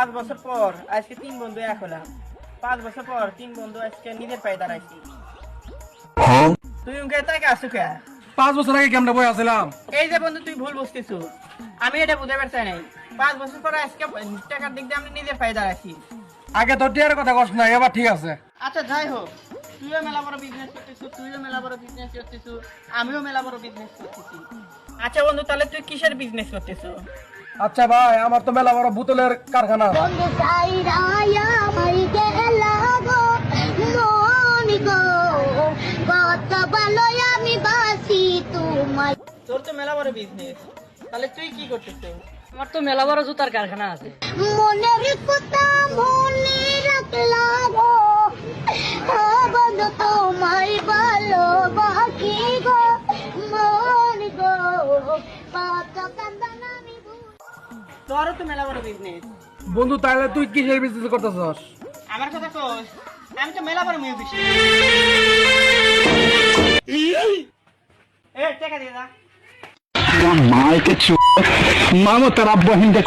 পাঁচ বছর পর আজকে তিন বন্ধু এক হলাম। পাঁচ বছর পর তিন বন্ধু আজকে নিজের পায়ে দাঁড়াইছি। তুই উনকে তাকে আসু কে পাঁচ বছর আগে কেমন বই আসছিলাম? এই যে বন্ধু তুই ভুল বুঝতেছ। আমি এটা বুঝতে পারছি নাই। পাঁচ বছর পর আজকে টাকার দিক দিয়ে আমরা নিজের পায়ে দাঁড়াইছি। আগে তোর টিয়ার কথা এবার ঠিক আছে। আচ্ছা যাই হোক। তুইও মেলা বড় বিজনেস তুইও মেলা বড় বিজনেস আমিও মেলা বড় বিজনেস করতেছি। আচ্ছা বন্ধু তাহলে তুই কিসের বিজনেস করতেছ? আচ্ছা ভাই আমার তো মেলা বড় বোতলের কারখানা। বন্ধু সাইরায়া মাই গেলা গো গো। কত ভালো আমি বাসি তোমায়। তোর তো মেলা বড় বিজনেস তাহলে তুই কি করতেছিস আমার তো মেলা বড় জুতার কারখানা আছে। মনের কথা মনে রাখলা তোরও তো মেলা বড় বিজনেস বন্ধু তাহলে তুই কিসের বিজনেস করতেছস? আমার কথা কস আমি তো মেলা বড় মিউজিশিয়ান এ টাকা দিয়ে দা। তারা বহিন দেখ